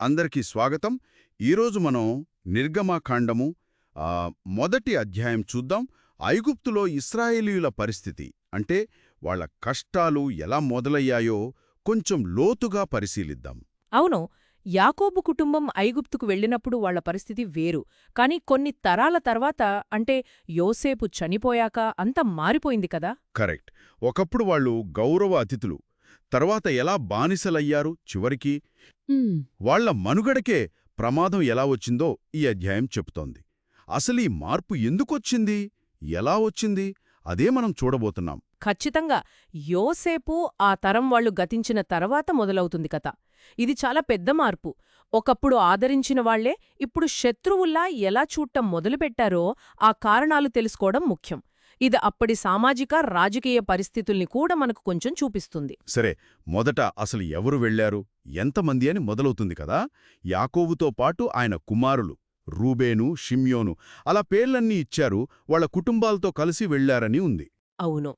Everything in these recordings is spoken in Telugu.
అందరికీ స్వాగతం. ఈరోజు మనం నిర్గమాకాండము మొదటి అధ్యాయం చూద్దాం. ఐగుప్తులో ఇస్రాయేలీయుల పరిస్థితి అంటే వాళ్ళ కష్టాలు ఎలా మొదలయ్యాయో కొంచెం లోతుగా పరిశీలిద్దాం. అవును యాకోబు కుటుంబం ఐగుప్తుకు వెళ్ళినప్పుడు వాళ్ళ పరిస్థితి వేరు. కాని కొన్ని తరాల తర్వాత అంటే యోసేపు చనిపోయాక అంతా మారిపోయింది కదా? కరెక్ట్. ఒకప్పుడు వాళ్ళు గౌరవ అతిథులు. తర్వాత ఎలా బానిసలయ్యారు చివరికి? వాళ్ళ మనుగడకే ప్రమాదం ఎలా వచ్చిందో ఈ అధ్యాయం చెబుతోంది. అసలు ఈ మార్పు ఎందుకొచ్చింది? ఎలా వచ్చింది? అదే మనం చూడబోతున్నాం. ఖచ్చితంగా యోసేపు ఆ తరం వాళ్ళు గతించిన తర్వాత మొదలవుతుంది కథ. ఇది చాలా పెద్ద మార్పు. ఒకప్పుడు ఆదరించిన వాళ్ళే ఇప్పుడు శత్రువుల్లా ఎలా చూడటం మొదలుపెట్టారో ఆ కారణాలు తెలుసుకోవడం ముఖ్యం. ఇది అప్పటి సామాజిక రాజకీయ పరిస్థితుల్ని కూడా మనకు కొంచెం చూపిస్తుంది. సరే మొదట అసలు ఎవరు వెళ్ళారు ఎంతమంది అని మొదలవుతుంది కదా? యాకోవుతో పాటు ఆయన కుమారులు రూబేను షిమ్యోను అలా పేర్లన్నీ ఇచ్చారు వాళ్ళ కుటుంబాలతో కలిసి వెళ్ళారని ఉంది. అవును.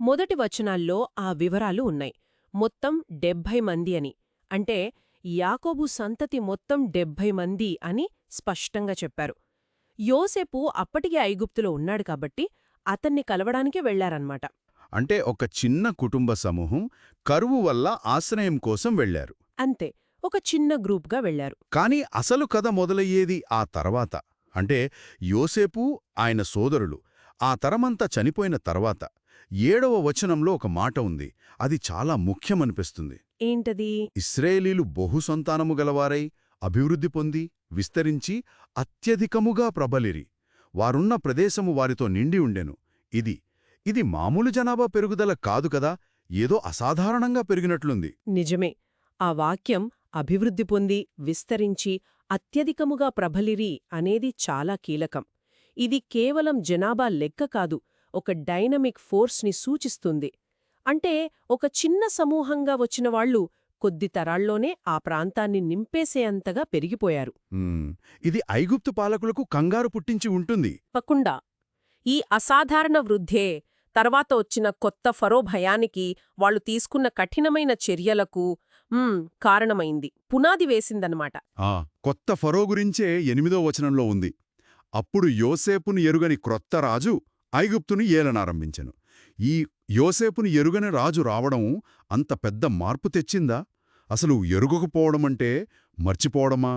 మొదటి వచనాల్లో ఆ వివరాలు ఉన్నాయి. మొత్తం డెబ్భై మంది అని. అంటే యాకోబు సంతతి మొత్తం డెబ్భై మంది అని స్పష్టంగా చెప్పారు. యోసేపు అప్పటికే ఐగుప్తులో ఉన్నాడు కాబట్టి అతన్ని కలవడానికే వెళ్ళారన్నమాట అంటే ఒక చిన్న కుటుంబ సమూహం కరువు వల్ల ఆశ్రయం కోసం వెళ్ళారు అంతే ఒక చిన్న గ్రూప్గా వెళ్ళారు కాని అసలు కథ మొదలయ్యేది ఆ తర్వాత. అంటే యోసేపు ఆయన సోదరులు ఆ తరమంతా చనిపోయిన తర్వాత. ఏడవ వచనంలో ఒక మాట ఉంది అది చాలా ముఖ్యమనిపిస్తుంది. ఏంటది? ఇస్రాయేలీలు బహుసంతానము గలవారై అభివృద్ధి పొంది విస్తరించి అత్యధికముగా ప్రబలిరి. వారున్న ప్రదేశము వారితో నిండి ఉండెను. ఇది ఇది మామూలు జనాభా పెరుగుదల కాదు కదా ఏదో అసాధారణంగా పెరిగినట్లుంది. నిజమే. ఆ వాక్యం అభివృద్ధి పొంది విస్తరించి అత్యధికముగా ప్రబలిరి అనేది చాలా కీలకం. ఇది కేవలం జనాభా లెక్క కాదు ఒక డైనమిక్ ఫోర్స్ని సూచిస్తుంది. అంటే ఒక చిన్న సమూహంగా వచ్చిన వాళ్ళు కొద్ది తరాల్లోనే ఆ ప్రాంతాన్ని నింపేసేంతగా పెరిగిపోయారు. ఇది ఐగుప్తు పాలకులకు కంగారు పుట్టించి ఉంటుంది. తప్పకుండా ఈ అసాధారణ వృద్ధే తర్వాత వచ్చిన కొత్త ఫరో భయానికి వాళ్ళు తీసుకున్న కఠినమైన చర్యలకు కారణమైంది. పునాది వేసిందన్నమాట ఆ కొత్త ఫరో గురించే ఎనిమిదో వచనంలో ఉంది. అప్పుడు యోసేపును ఎరుగని క్రొత్త రాజు ఐగుప్తును ఏలనారంభించెను. ఈ యోసేపును ఎరుగని రాజు రావడం అంత పెద్ద మార్పు తెచ్చిందా? అసలు ఎరుగకపోవడమంటే మర్చిపోవడమా?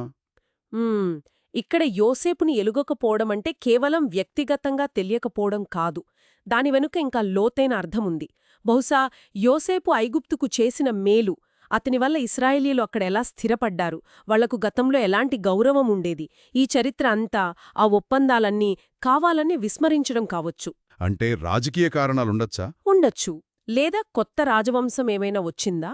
ఇక్కడ యోసేపుని ఎలుగకపోవడమంటే కేవలం వ్యక్తిగతంగా తెలియకపోవడం కాదు. దాని వెనుక ఇంకా లోతైన అర్థముంది. బహుశా యోసేపు ఐగుప్తుకు చేసిన మేలు అతని వల్ల ఇస్రాయేలీలు అక్కడ ఎలా స్థిరపడ్డారు వాళ్ళకు గతంలో ఎలాంటి గౌరవం ఉండేది ఈ చరిత్ర అంతా ఆ ఒప్పందాలన్నీ కావాలని విస్మరించడం కావచ్చు. అంటే రాజకీయ కారణాలుండొచ్చా? ఉండొచ్చు. లేదా కొత్త రాజవంశం ఏమైనా వచ్చిందా?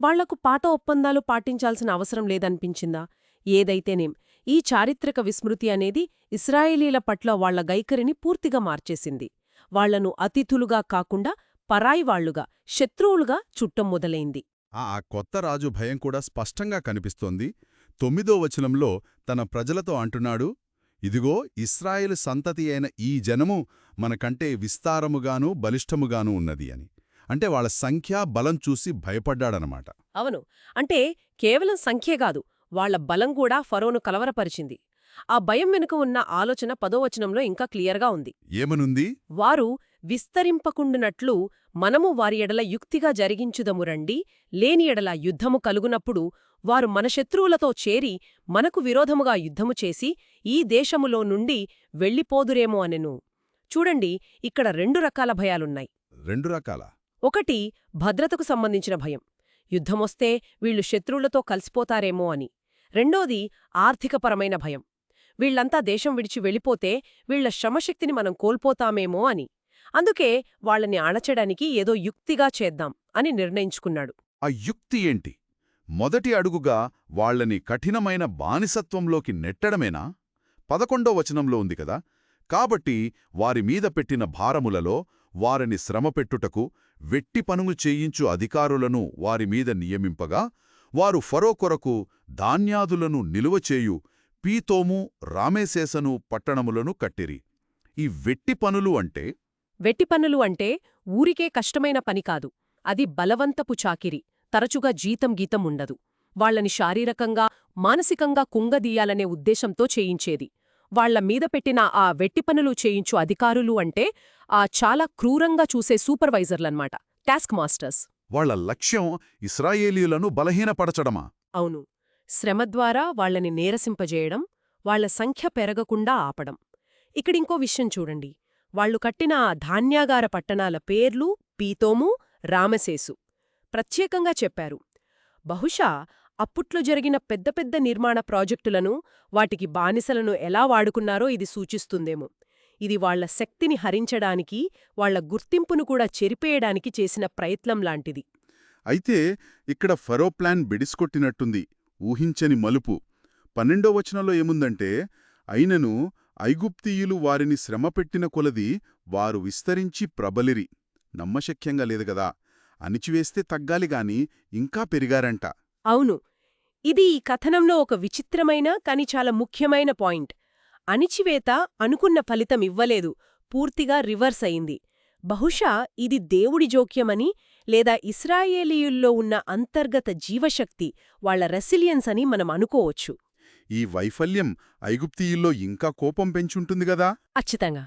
వాళ్ళకు పాత ఒప్పందాలు పాటించాల్సిన అవసరం లేదనిపించిందా? ఏదైతేనేం ఈ చారిత్రక విస్మృతి అనేది ఇస్రాయేలీల పట్ల వాళ్ళ గైకరిని పూర్తిగా మార్చేసింది. వాళ్ళను అతిథులుగా కాకుండా పరాయి వాళ్ళుగా శత్రువులుగా చుట్టం మొదలైంది. ఆ ఆ కొత్త రాజు భయం కూడా స్పష్టంగా కనిపిస్తోంది. తొమ్మిదో వచనంలో తన ప్రజలతో అంటున్నాడు ఇదిగో ఇస్రాయేలు సంతతి అయిన ఈ జనము మనకంటే విస్తారముగాను బలిష్టముగాను ఉన్నది అని. అంటే వాళ్ళ సంఖ్య బలం చూసి భయపడ్డాడనమాట. అవును. అంటే కేవలం సంఖ్యే కాదు వాళ్ళ బలం కూడా ఫరోను కలవరపరిచింది. ఆ భయం వెనుక ఉన్న ఆలోచన పదోవచనంలో ఇంకా క్లియర్గా ఉంది. ఏమనుంది? వారు విస్తరింపకుండునట్లు మనము వారి ఎడల యుక్తిగా జరిగించుదము రండి. లేని ఎడల యుద్ధము కలుగునప్పుడు వారు మన శత్రువులతో చేరి మనకు విరోధముగా యుద్ధము చేసి ఈ దేశములో నుండి వెళ్ళిపోదురేమో అనెను. చూడండి ఇక్కడ రెండు రకాల భయాలున్నాయి. రెండు రకాల? ఒకటి భద్రతకు సంబంధించిన భయం. యుద్ధమొస్తే వీళ్ళు శత్రువులతో కలిసిపోతారేమో అని. రెండోది ఆర్థికపరమైన భయం. వీళ్ళంతా దేశం విడిచి వెళ్ళిపోతే వీళ్ళ శ్రమశక్తిని మనం కోల్పోతామేమో అని. అందుకే వాళ్ళని అణచడానికి ఏదో యుక్తిగా చేద్దాం అని నిర్ణయించుకున్నాడు. ఆ యుక్తి ఏంటి? మొదటి అడుగుగా వాళ్ళని కఠినమైన బానిసత్వంలోకి నెట్టడమేనా? పదకొండో వచనంలో ఉంది కదా! కాబట్టి వారిమీద పెట్టిన భారములలో వారిని శ్రమపెట్టుటకు వెట్టి పనులు చేయించు అధికారులను వారిమీద నియమింపగా వారు ఫరో కొరకు ధాన్యాదులను నిలువచేయు పీతోము రామేశేసను పట్టణములను కట్టిరి. ఈ వెట్టి పనులు అంటే వెట్టి పనులు అంటే ఊరికే కష్టమైన పని కాదు. అది బలవంతపు చాకిరి. తరచుగా జీతం గీతం ఉండదు. వాళ్ళని శారీరకంగా మానసికంగా కుంగదీయాలనే ఉద్దేశంతో చేయించేది. వాళ్ళ మీద పెట్టిన ఆ వెట్టి పనులు చేయించు అధికారులు అంటే ఆ చాలా క్రూరంగా చూసే సూపర్వైజర్లన్నమాట. Task masters. వాళ్ళ లక్ష్యం ఇస్రాయేలీయులను బలహీనపరచడమా? అవును. శ్రమ ద్వారా వాళ్ళని నీరసింపజేయడం వాళ్ళ సంఖ్య పెరగకుండా ఆపడం. ఇక్కడింకో విషయం చూడండి. వాళ్ళు కట్టిన ఆ ధాన్యాగార పట్టణాల పేర్లు పీతోము రామశేసు. ప్రత్యేకంగా చెప్పారు. బహుశా అప్పుట్లో జరిగిన పెద్ద పెద్ద నిర్మాణ ప్రాజెక్టులను వాటికి బానిసలను ఎలా వాడుకున్నారో ఇది సూచిస్తుందేమో. ఇది వాళ్ళ శక్తిని హరించడానికి వాళ్ళ గుర్తింపును కూడా చెరిపేయడానికి చేసిన ప్రయత్నం లాంటిది. అయితే ఇక్కడ ఫరో ప్లాన్ బిడిస్కొట్టినట్టుంది. ఊహించని మలుపు. పన్నెండో వచనంలో ఏముందంటే అయినను ఐగుప్తీయులు వారిని శ్రమపెట్టిన కొలది వారు విస్తరించి ప్రబలిరి. నమ్మశక్యంగా లేదు గదా. అణిచివేస్తే తగ్గాలిగాని ఇంకా పెరిగారంట. అవును. ఇది ఈ కథనంలో ఒక విచిత్రమైన కాని చాలా ముఖ్యమైన పాయింట్. అణిచివేత అనుకున్న ఫలితం ఇవ్వలేదు పూర్తిగా రివర్స్ అయింది. బహుశా ఇది దేవుడి జోక్యమని లేదా ఇస్రాయేలీయుల్లో ఉన్న అంతర్గత జీవశక్తి వాళ్ళ రెసిలియన్స్ అని మనం అనుకోవచ్చు. ఈ వైఫల్యం ఐగుప్తీయుల్లో ఇంకా కోపం పెంచుంటుంది గదా? ఖచ్చితంగా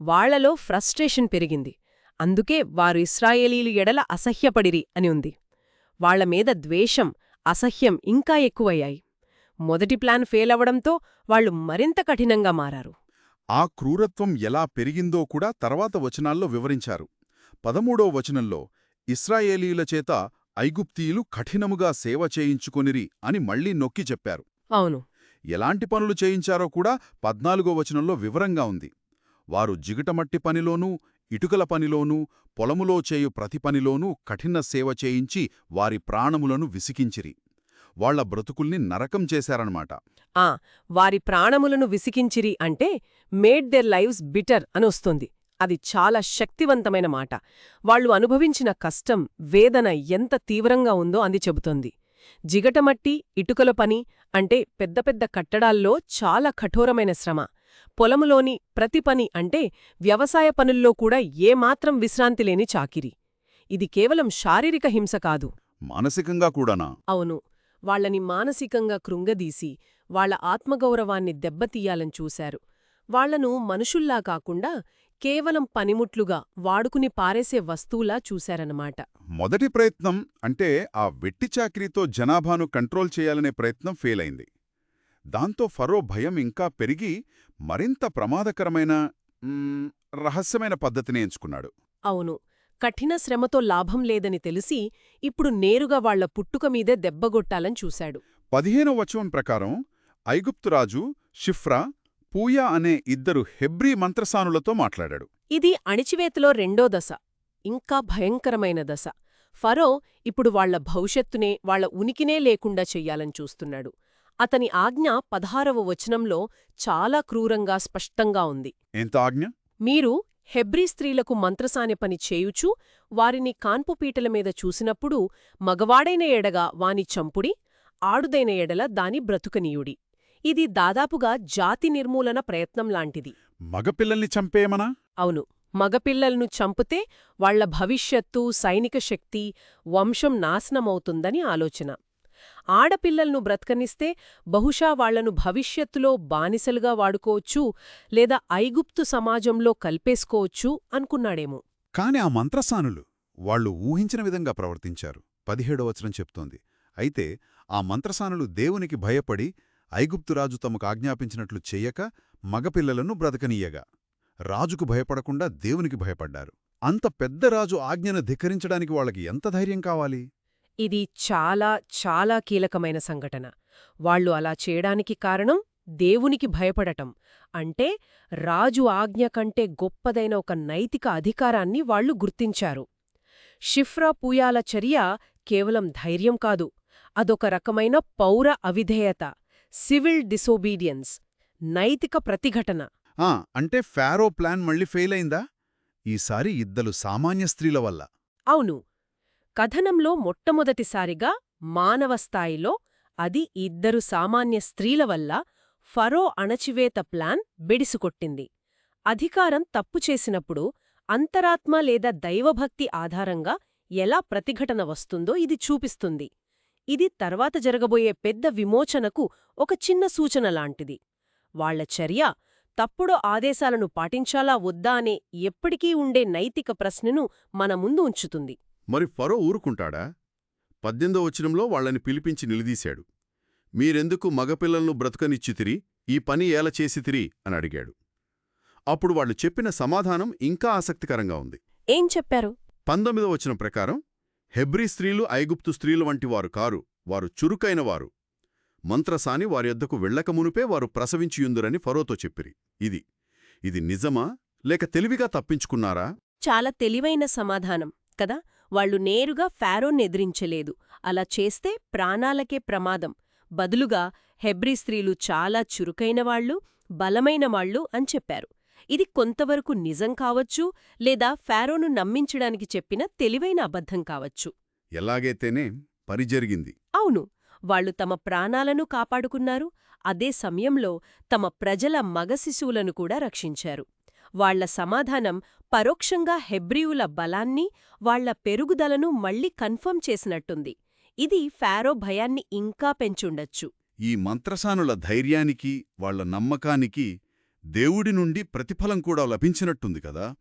వాళ్ళలో ఫ్రస్ట్రేషన్ పెరిగింది. అందుకే వారు ఇస్రాయేలీలు ఎడల అసహ్యపడిరి అని ఉంది. వాళ్ళ మీద ద్వేషం అసహ్యం ఇంకా ఎక్కువయ్యాయి. మొదటి ప్లాన్ ఫెయిల్ అవడంతో వాళ్ళు మరింత కఠినంగా మారారు. ఆ క్రూరత్వం ఎలా పెరిగిందో కూడా తర్వాత వచనాల్లో వివరించారు. పదమూడో వచనంలో ఇస్రాయేలీల చేత ఐగుప్తీయులు కఠినముగా సేవ చేయించుకొనిరి అని మళ్ళీ నొక్కి చెప్పారు. అవును. ఎలాంటి పనులు చేయించారో కూడా పద్నాలుగో వచనంలో వివరంగా ఉంది. వారు జిగటమట్టి పనిలోనూ ఇటుకల పనిలోనూ పొలములో చేయు ప్రతి పనిలోనూ కఠిన సేవ చేయించి వారి ప్రాణములను విసికించిరి. వాళ్ళ బ్రతుకుల్ని నరకం చేశారన్నమాట. ఆ వారి ప్రాణములను విసికించిరి అంటే మేడ్ దెర్ లైవ్స్ బిటర్ అనొస్తుంది అది చాలా శక్తివంతమైన మాట. వాళ్ళు అనుభవించిన కష్టం వేదన ఎంత తీవ్రంగా ఉందో అంది చెబుతోంది. జిగటమట్టి ఇటుకల పని అంటే పెద్ద పెద్ద కట్టడాల్లో చాలా కఠోరమైన శ్రమ. పొలములోని ప్రతి పని అంటే వ్యవసాయ పనుల్లో కూడా ఏమాత్రం విశ్రాంతి లేని చాకిరి. ఇది కేవలం శారీరక హింస కాదు. మానసికంగా కూడానా? అవును. వాళ్ళని మానసికంగా కృంగదీసి వాళ్ళ ఆత్మగౌరవాన్ని దెబ్బతీయాలని చూశారు. వాళ్ళను మనుషుల్లా కాకుండా కేవలం పనిముట్లుగా వాడుకుని పారేసే వస్తువులా చూశారన్నమాట. మొదటి ప్రయత్నం అంటే ఆ వెట్టి చాకిరీతో జనాభాను కంట్రోల్ చేయాలనే ప్రయత్నం ఫెయిల్ అయింది దాంతో ఫరో భయం ఇంకా పెరిగి మరింత ప్రమాదకరమైన రహస్యమైన పద్ధతిని ఎంచుకున్నాడు. అవును. కఠిన శ్రమతో లాభం లేదని తెలిసి ఇప్పుడు నేరుగా వాళ్ళ పుట్టుక మీదే దెబ్బగొట్టాలని చూశాడు. పదిహేనో వచనం ప్రకారం ఐగుప్తురాజు షిఫ్రా పూయా అనే ఇద్దరు హెబ్రీ మంత్రసానులతో మాట్లాడాడు. ఇది అణిచివేతలో రెండో దశ ఇంకా భయంకరమైన దశ. ఫరో ఇప్పుడు వాళ్ళ భవిష్యత్తునే వాళ్ళ ఉనికినే లేకుండా చెయ్యాలని చూస్తున్నాడు. అతని ఆజ్ఞ పదహారవ వచనంలో చాలా క్రూరంగా స్పష్టంగా ఉంది. ఎంత ఆజ్ఞ? మీరు హెబ్రీ స్త్రీలకు మంత్రసాని పని చేయుచు వారిని కాన్పుపీటల మీద చూసినప్పుడు మగవాడైన ఎడగా వాని చంపుడి ఆడుదైన ఎడల దాని బ్రతుకనీయుడి. ఇది దాదాపుగా జాతి నిర్మూలన ప్రయత్నం లాంటిది. మగపిల్లల్ని చంపేయమనా అవును. మగపిల్లలను చంపితే వాళ్ళ భవిష్యత్తు సైనిక శక్తి వంశం నాశనమవుతుందని ఆలోచన. ఆడపిల్లలను బ్రతకనిస్తే బహుశా వాళ్ళను భవిష్యత్తులో బానిసలుగా వాడుకోవచ్చు లేదా ఐగుప్తు సమాజంలో కల్పేసుకోవచ్చు అనుకున్నాడేమో. కాని ఆ మంత్రసానులు వాళ్ళు ఊహించిన విధంగా ప్రవర్తించారు. పదిహేడో వచనం చెప్తోంది. అయితే ఆ మంత్రసానులు దేవునికి భయపడి ఐగుప్తురాజు తమకు ఆజ్ఞాపించినట్లు చెయ్యక మగపిల్లలను బ్రతకనీయగా. రాజుకు భయపడకుండా దేవునికి భయపడ్డారు. అంత పెద్ద రాజు ఆజ్ఞను ధిక్కరించడానికి వాళ్ళకి ఎంత ధైర్యం కావాలి? ఇది చాలా చాలా కీలకమైన సంఘటన. వాళ్ళు అలా చేయడానికి కారణం దేవునికి భయపడటం. అంటే రాజు ఆజ్ఞ కంటే గొప్పదైన ఒక నైతిక అధికారాన్ని వాళ్ళు గుర్తించారు. షిఫ్రా పూయాల చర్య కేవలం ధైర్యం కాదు. అదొక రకమైన పౌర అవిధేయత. సివిల్ డిసోబీడియన్స్ నైతిక ప్రతిఘటన. ఆ అంటే ఫారో ప్లాన్ మళ్ళీ ఫెయిల్ అయిందా? ఈసారి ఇద్దరు సామాన్య స్త్రీల వల్ల. అవును. కథనంలో మొట్టమొదటిసారిగా మానవ స్థాయిలో అది ఇద్దరు సామాన్య స్త్రీల వల్ల ఫరో అణచివేత ప్లాన్ బెడిసుకొట్టింది. అధికారం తప్పు చేసినప్పుడు అంతరాత్మ లేదా దైవభక్తి ఆధారంగా ఎలా ప్రతిఘటన వస్తుందో ఇది చూపిస్తుంది. ఇది తర్వాత జరగబోయే పెద్ద విమోచనకు ఒక చిన్న సూచన లాంటిది. వాళ్ళ చర్య తప్పుడు ఆదేశాలను పాటించాలా వద్దా అనే ఎప్పటికీ ఉండే నైతిక ప్రశ్నను మన ముందు ఉంచుతుంది. మరి ఫరో ఊరుకుంటాడా? పద్దెనిమిదో వచనంలో వాళ్ళని పిలిపించి నిలదీశాడు. మీరెందుకు మగపిల్లలను బ్రతకనిచ్చితిరి? ఈ పని ఏల చేసితిరి? అని అడిగాడు. అప్పుడు వాళ్ళు చెప్పిన సమాధానం ఇంకా ఆసక్తికరంగా ఉంది. ఏం చెప్పారు? పంతొమ్మిదో వచనం ప్రకారం హెబ్రీ స్త్రీలు ఐగుప్తు స్త్రీలు వంటి వారు కారు. వారు చురుకైనవారు మంత్రసాని వారి యొద్దకు వెళ్ళకమునుపే వారు ప్రసవించియుందురని ఫరోతో చెప్పిరి. ఇది ఇది నిజమా? లేక తెలివిగా తప్పించుకున్నారా? చాలా తెలివైన సమాధానం కదా? వాళ్ళు నేరుగా ఫారోన్ ఎదిరించలేదు. అలా చేస్తే ప్రాణాలకే ప్రమాదం. బదులుగా హెబ్రీ స్త్రీలు చాలా చురుకైనవాళ్ళు బలమైనవాళ్ళు అని చెప్పారు. ఇది కొంతవరకు నిజం కావచ్చు లేదా ఫారోను నమ్మించడానికి చెప్పిన తెలివైన అబద్ధం కావచ్చు. ఎలాగైతేనే పని జరిగింది. అవును వాళ్ళు తమ ప్రాణాలను కాపాడుకున్నారు అదే సమయంలో తమ ప్రజల మగ శిశువులను కూడా రక్షించారు. వాళ్ళ సమాధానం పరోక్షంగా హెబ్రియుల బలాన్ని వాళ్ళ పెరుగుదలను మళ్ళీ కన్ఫర్మ్ చేసినట్టుంది. ఇది ఫారో భయాన్ని ఇంకా పెంచుండొచ్చు. ఈ మంత్రసానుల ధైర్యానికి వాళ్ళ నమ్మకానికి దేవుడి నుండి ప్రతిఫలం కూడా లభించినట్టుంది కదా?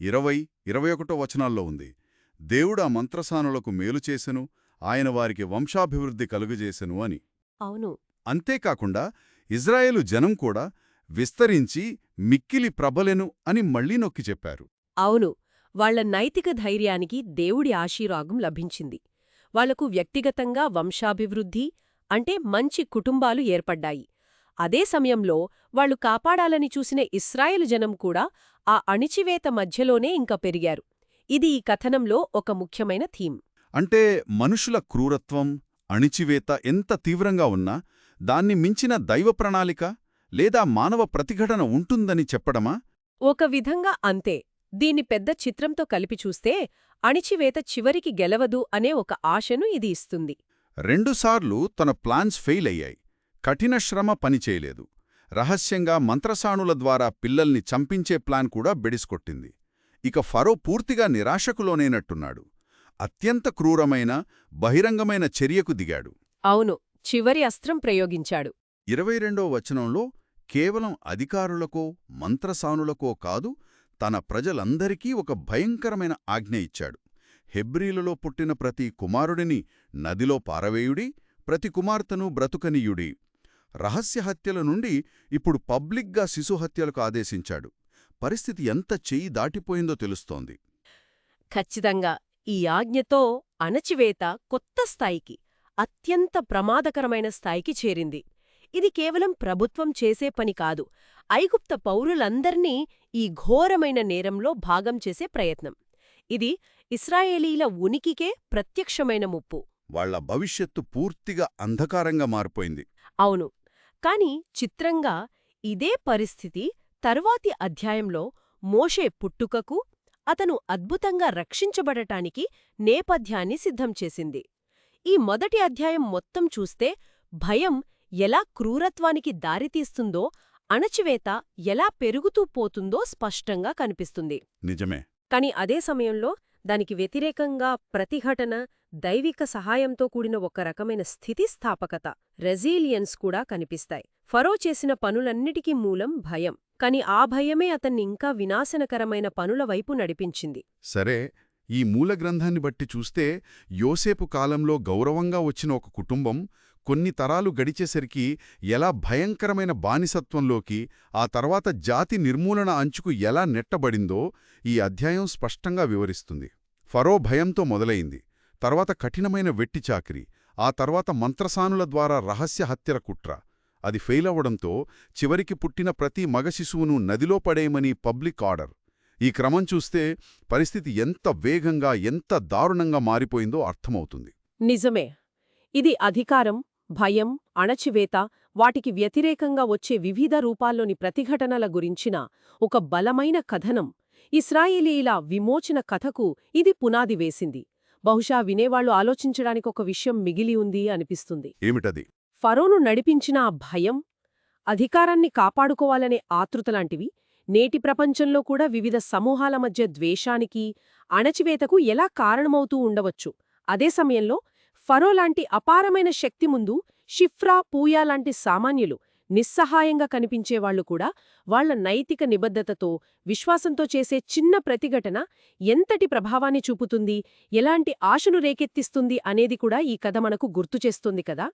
ఇరవై ఇరవై ఒకటో వచనాల్లో ఉంది. దేవుడు ఆ మంత్రసానులకు మేలు చేసెను ఆయన వారికి వంశాభివృద్ధి కలుగజేసెను అని. అవును. అంతేకాకుండా ఇజ్రాయేలు జనం కూడా విస్తరించి మిక్కిలి ప్రబలెను అని మళ్ళీ నొక్కి చెప్పారు. అవును. వాళ్ళ నైతిక ధైర్యానికి దేవుడి ఆశీర్వాగం లభించింది. వాళ్ళకు వ్యక్తిగతంగా వంశాభివృద్ధి అంటే మంచి కుటుంబాలు ఏర్పడ్డాయి. అదే సమయంలో వాళ్ళు కాపాడాలని చూసిన ఇస్రాయేలు జనం కూడా ఆ అణిచివేత మధ్యలోనే ఇంకా పెరిగారు. ఇది ఈ కథనంలో ఒక ముఖ్యమైన థీమ్. అంటే మనుషుల క్రూరత్వం అణిచివేత ఎంత తీవ్రంగా ఉన్నా దాన్ని మించిన దైవ ప్రణాళిక లేదా మానవ ప్రతిఘటన ఉంటుందని చెప్పడమా? ఒక విధంగా అంతే. దీన్ని పెద్ద చిత్రంతో కలిపి చూస్తే అణిచివేత చివరికి గెలవదు అనే ఒక ఆశను ఇది ఇస్తుంది. రెండుసార్లు తన ప్లాన్స్ ఫెయిల్ అయ్యాయి కఠిన శ్రమ పనిచేయలేదు రహస్యంగా మంత్రసాణుల ద్వారా పిల్లల్ని చంపించే ప్లాన్ కూడా బెడిస్కొట్టింది. ఇక ఫరో పూర్తిగా నిరాశకులోనేనట్టున్నాడు. అత్యంత క్రూరమైన బహిరంగమైన చర్యకు దిగాడు. అవును చివరి అస్త్రం ప్రయోగించాడు. ఇరవై రెండో వచనంలో కేవలం అధికారులకో మంత్రసానులకో కాదు తన ప్రజలందరికీ ఒక భయంకరమైన ఆజ్ఞ ఇచ్చాడు. హెబ్రీలలో పుట్టిన ప్రతి కుమారుడిని నదిలో పారవేయుడి ప్రతి కుమార్తెను బ్రతుకనీయుడి. రహస్యహత్యల నుండి ఇప్పుడు పబ్లిక్గా శిశుహత్యలకు ఆదేశించాడు. పరిస్థితి ఎంత చెయ్యి దాటిపోయిందో తెలుస్తోంది. ఖచ్చితంగా ఈ ఆజ్ఞతో అణచివేత కొత్త స్థాయికి అత్యంత ప్రమాదకరమైన స్థాయికి చేరింది. ఇది కేవలం ప్రభుత్వం చేసే పని కాదు ఐగుప్త పౌరులందర్నీ ఈ ఘోరమైన నేరంలో భాగం చేసే ప్రయత్నం. ఇది ఇస్రాయేలీల ఉనికికే ప్రత్యక్షమైన ముప్పు. వాళ్ళ భవిష్యత్తు పూర్తిగా అంధకారంగా మారిపోయింది. అవును కాని చిత్రంగా ఇదే పరిస్థితి తరువాతి అధ్యాయంలో మోషే పుట్టుకకు అతను అద్భుతంగా రక్షించబడటానికి నేపథ్యాన్ని సిద్ధం చేసింది. ఈ మొదటి అధ్యాయం మొత్తం చూస్తే భయం ఎలా క్రూరత్వానికి దారితీస్తుందో అణచివేత ఎలా పెరుగుతూ పోతుందో స్పష్టంగా కనిపిస్తుంది. నిజమే. కాని అదే సమయంలో దానికి వ్యతిరేకంగా ప్రతిఘటన దైవిక సహాయంతో కూడిన ఒక రకమైన స్థితిస్థాపకత రెజీలియన్స్ కూడా కనిపిస్తాయి. ఫరో చేసిన పనులన్నిటికీ మూలం భయం కాని ఆ భయమే అతన్ని ఇంకా వినాశనకరమైన పనుల వైపు నడిపించింది. సరే ఈ మూల గ్రంథాన్ని బట్టి చూస్తే యోసేపు కాలంలో గౌరవంగా వచ్చిన ఒక కుటుంబం కొన్ని తరాలు గడిచేసరికి ఎలా భయంకరమైన బానిసత్వంలోకి ఆ తర్వాత జాతి నిర్మూలన అంచుకు ఎలా నెట్టబడిందో ఈ అధ్యాయం స్పష్టంగా వివరిస్తుంది. ఫరో భయంతో మొదలైంది. తర్వాత కఠినమైన వెట్టిచాకిరి ఆ తర్వాత మంత్రసానుల ద్వారా రహస్య హత్యల కుట్ర. అది ఫెయిల్ అవ్వడంతో చివరికి పుట్టిన ప్రతి మగ శిశువును నదిలో పడేయమని పబ్లిక్ ఆర్డర్. ఈ క్రమం చూస్తే పరిస్థితి ఎంత వేగంగా ఎంత దారుణంగా మారిపోయిందో అర్థమవుతుంది. నిజమే. ఇది అధికారం భయం అణచివేత వాటికి వ్యతిరేకంగా వచ్చే వివిధ రూపాల్లోని ప్రతిఘటనల గురించిన ఒక బలమైన కథనం. ఇస్రాయేలీల విమోచన కథకు ఇది పునాది వేసింది. బహుశా వినేవాళ్ళు ఆలోచించడానికి ఒక విషయం మిగిలి ఉంది అనిపిస్తుంది. ఏమిటది? ఫరోను నడిపించిన ఆ భయం అధికారాన్ని కాపాడుకోవాలనే ఆతృతలాంటివి నేటి ప్రపంచంలో కూడా వివిధ సమూహాల మధ్య ద్వేషానికి అణచివేతకు ఎలా కారణమవుతూ ఉండవచ్చు. అదే సమయంలో ఫరో లాంటి అపారమైన శక్తి ముందు షిఫ్రా పూయా లాంటి సామాన్యులు నిస్సహాయంగా కనిపించేవాళ్ళు కూడా వాళ్ళ నైతిక నిబద్ధతతో విశ్వాసంతో చేసే చిన్న ప్రతిఘటన ఎంతటి ప్రభావాన్ని చూపుతుంది ఎలాంటి ఆశను రేకెత్తిస్తుంది అనేది కూడా ఈ కథ మనకు గుర్తుచేస్తుంది కదా?